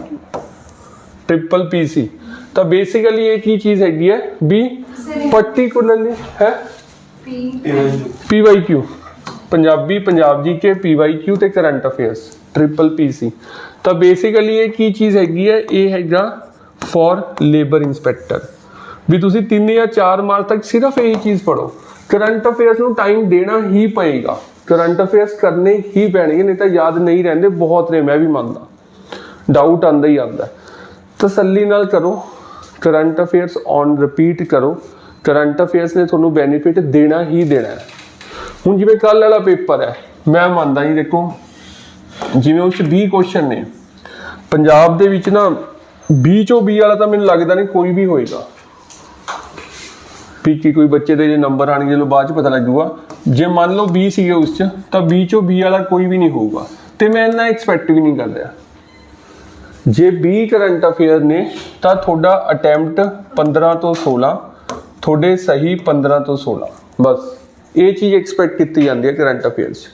ਟ੍ਰਿਪਲ ਪੀਸੀ ਤਾਂ ਬੇਸਿਕਲੀ ਇਹ ਕੀ ਚੀਜ਼ ਹੈਗੀ ਹੈ? ਵੀ ਪਾਰਟਿਕੂਲਰਲੀ ਹੈ? P PYQ Punjabi Punjab GK PYQ ਤੇ ਕਰੰਟ ਅਫੇਅਰਸ ਟ੍ਰਿਪਲ ਪੀਸੀ ਤਾਂ ਬੇਸਿਕਲੀ ਇਹ ਕੀ ਚੀਜ਼ ਹੈਗੀ ਹੈ? ਇਹ ਹੈਗਾ ਫॉर ਲੇਬਰ ਇਨਸਪੈਕਟਰ ਵੀ ਤੁਸੀਂ 3 ਜਾਂ 4 ਮਾਰਚ ਤੱਕ ਸਿਰਫ ਇਹੀ ਚੀਜ਼ ਪੜੋ ਕਰੰਟ ਅਫੇਅਰਸ ਨੂੰ ਟਾਈਮ ਦੇਣਾ ਹੀ ਪਏਗਾ। ਕਰੰਟ ਅਫੇਅਰਸ ਕਰਨੇ ਹੀ ਪੈਣਗੇ, ਨਹੀਂ ਤਾਂ ਯਾਦ ਨਹੀਂ ਰਹਿੰਦੇ, ਬਹੁਤ ਨੇ, ਮੈਂ ਵੀ ਮੰਨਦਾ। ਡਾਊਟ ਆਂਦਾ ਹੀ ਆਂਦਾ ਤਸੱਲੀ ਨਾਲ ਕਰੋ, ਕਰੰਟ ਅਫੇਅਰਸ ਔਨ ਰਿਪੀਟ ਕਰੋ। ਕਰੰਟ ਅਫੇਅਰਸ ਨੇ ਤੁਹਾਨੂੰ ਬੈਨੀਫਿਟ ਦੇਣਾ ਹੀ ਦੇਣਾ। ਹੈ ਹੁਣ ਜਿਵੇਂ ਕੱਲ ਵਾਲਾ ਪੇਪਰ ਹੈ, ਮੈਂ ਮੰਨਦਾ ਜੀ, ਦੇਖੋ, ਜਿਵੇਂ ਉਸ 'ਚ 20 ਕੁਐਸਚਨ ਨੇ, ਪੰਜਾਬ ਦੇ ਵਿੱਚ ਨਾ 20 ਚੋਂ 20 ਵਾਲਾ ਤਾਂ ਮੈਨੂੰ ਲੱਗਦਾ ਨਹੀਂ ਕੋਈ ਵੀ ਹੋਏਗਾ। ਵੀ ਕੀ ਕੋਈ ਬੱਚੇ ਦੇ ਜੇ ਨੰਬਰ ਆਣਗੇ ਚਲੋ ਬਾਅਦ ਚ ਪਤਾ ਲੱਗੂਗਾ। ਜੇ ਮੰਨ ਲਓ 20 ਸੀਗੇ ਉਸ 'ਚ ਤਾਂ 20 ਚੋਂ 20 ਵਾਲਾ ਕੋਈ ਵੀ ਨਹੀਂ ਹੋਊਗਾ। ਤੇ ਮੈਂ ਇੰਨਾ ਐਕਸਪੈਕਟ ਵੀ ਨਹੀਂ ਕਰ ਰਿਹਾ। ਜੇ 20 ਕਰੰਟ ਅਫੇਅਰ ਨੇ ਤਾਂ ਤੁਹਾਡਾ ਅਟੈਂਪਟ 15 ਤੋਂ 16 ਤੁਹਾਡੇ ਸਹੀ 15 ਤੋਂ 16 ਬਸ ਇਹ ਚੀਜ਼ ਐਕਸਪੈਕਟ ਕੀਤੀ ਜਾਂਦੀ ਹੈ ਕਰੰਟ ਅਫੇਅਰ 'ਚ।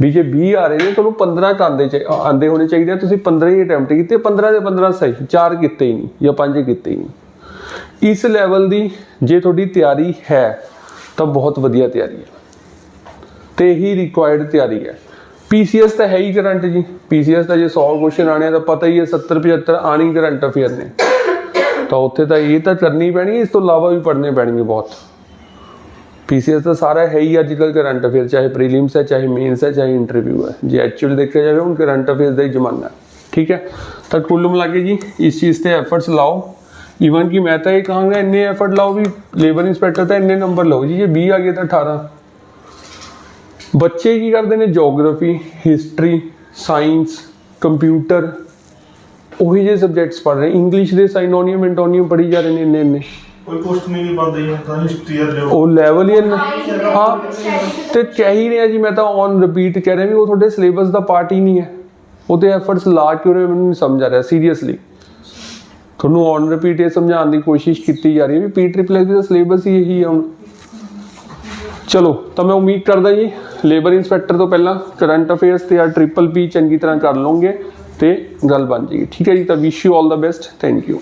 ਵੀ ਜੇ 20 ਆ ਰਹੇ ਨੇ ਤੁਹਾਨੂੰ 15 ਕਾਂਦੇ ਚ ਆਂਦੇ ਹੋਣੇ ਚਾਹੀਦੇ ਆ, ਤੁਸੀਂ 15 ਹੀ ਅਟੈਂਪਟ ਕੀਤੇ 15 ਦੇ 15 ਸਹੀ 4 ਕੀਤੇ ਹੀ ਨਹੀਂ ਜਾਂ 5 ਕੀਤੇ ਹੀ ਨਹੀਂ। ਇਸ ਲੈਵਲ ਦੀ ਜੇ ਤੁਹਾਡੀ ਤਿਆਰੀ ਹੈ, ਤਾਂ ਬਹੁਤ ਵਧੀਆ ਤਿਆਰੀ ਹੈ। ਤੇ ਹੀ ਰਿਕੁਆਇਰਡ ਤਿਆਰੀ ਹੈ। ਪੀਸੀਐਸ ਤਾਂ ਹੈ ਹੀ ਕਰੰਟ ਜੀ। ਪੀਸੀਐਸ ਦਾ ਜੇ 100 ਕੁਐਸਚਨ ਆਣੇ ਆ, ਤਾਂ ਪਤਾ ਹੀ ਹੈ 70 75 ਆਣੀ ਕਰੰਟ ਅਫੇਅਰ ਨੇ। ਤਾਂ ਉੱਥੇ ਤਾਂ ਇਹ ਤਾਂ ਕਰਨੀ ਪੈਣੀ, ਇਸ ਤੋਂ ਇਲਾਵਾ ਵੀ ਪੜ੍ਹਨੇ ਪੈਣਗੇ ਬਹੁਤ। ਪੀਸੀਐਸ ਤਾਂ ਸਾਰਾ ਹੈ ਹੀ ਅੱਜ ਕੱਲ੍ਹ ਕਰੰਟ ਅਫੇਅਰ, ਚਾਹੇ ਪ੍ਰੀਲਿਮਸ ਹੈ, ਚਾਹੇ ਮੇਨਸ ਹੈ, ਚਾਹੇ ਇੰਟਰਵਿਊ ਹੈ। ਜੇ ਐਕਚੁਅਲ ਦੇਖਿਆ ਜਾਵੇ, ਹੁਣ ਕਰੰਟ ਅਫੇਅਰ ਦਾ ਹੀ ਜ਼ਮਾਨਾ ਠੀਕ ਹੈ? ਤਾਂ ਕੁੱਲ ਮਿਲਾ ਕੇ ਜੀ, ਇਸ ਚੀਜ਼ ਤੇ ਐਫਰਟਸ ਲਾਓ। ਈਵਨ ਕਿ ਮੈਂ ਤਾਂ ਇਹ ਕਹਾਂਗਾ ਇੰਨੇ ਐਫਰਟ ਲਾਓ ਵੀ ਲੇਬਰ ਇਨਸਪੈਕਟਰ ਤਾਂ ਇੰਨੇ ਨੰਬਰ ਲਓ ਜੀ ਜੇ 20 ਆ ਗਏ ਤਾਂ 18 ਬੱਚੇ ਕੀ ਕਰਦੇ ਨੇ ਜੀਓਗ੍ਰਾਫੀ ਹਿਸਟਰੀ ਸਾਇੰਸ ਕੰਪਿਊਟਰ ਉਹੀ ਜਿਹੇ ਸਬਜੈਕਟਸ ਪੜ੍ਹ ਰਹੇ ਇੰਗਲਿਸ਼ ਦੇ ਸਾਈਨੋਨੀਅਮ ਐਂਟੋਨੀਅਮ ਪੜ੍ਹੀ ਜਾ ਰਹੇ ਨੇ ਇੰਨੇ ਇੰਨੇ ਕੋਈ ਪੋਸਟ ਨਹੀਂ ਬੰਦ ਹੀ ਤਾਂ ਹਿਸਟਰੀ ਆ ਲਿਓ ਉਹ ਲੈਵਲ ਹੀ ਇੰਨਾ ਹਾਂ ਤੇ ਕਹਿ ਹੀ ਰਿਹਾ ਜੀ ਮੈਂ ਤਾਂ ਔਨ ਰਿਪੀਟ ਕਹਿ ਰਿਹਾ ਵੀ ਉਹ ਤੁਹਾਡੇ ਸਿਲੇਬਸ ਦਾ ਪਾਰਟ ਹੀ ਨਹੀਂ ਹੈ ਉਹ ਤੇ ਐਫਰਟਸ ਲਾ ਕਿਉਂ ਰਹੇ ਮੈਨੂੰ ਨਹੀਂ ਸਮਝ ਆ ਰਿਹਾ ਸੀਰੀਅਸਲੀ ਤੁਹਾਨੂੰ ਔਨ ਰਿਪੀਟ ਇਹ ਸਮਝਾਉਣ ਦੀ ਕੋਸ਼ਿਸ਼ ਕੀਤੀ ਜਾ ਰਹੀ ਹੈ ਵੀ ਪੀ ਟ੍ਰਿਪਲ ਐਸ ਦਾ ਸਿਲੇਬਸ ਹੀ ਇਹੀ ਹੈ ਹੁਣ। ਚਲੋ, ਤਾਂ ਮੈਂ ਉਮੀਦ ਕਰਦਾ ਜੀ ਲੇਬਰ ਇਨਸਪੈਕਟਰ ਤੋਂ ਪਹਿਲਾਂ ਕਰੰਟ ਅਫੇਅਰਸ ਤੇ ਆ ਟ੍ਰਿਪਲ ਪੀ ਚੰਗੀ ਤਰ੍ਹਾਂ ਕਰ ਲਓਗੇ ਤੇ ਗੱਲ ਬਣ ਜੇਗੀ ਠੀਕ ਹੈ ਜੀ, ਤਾਂ wish you all the best thank you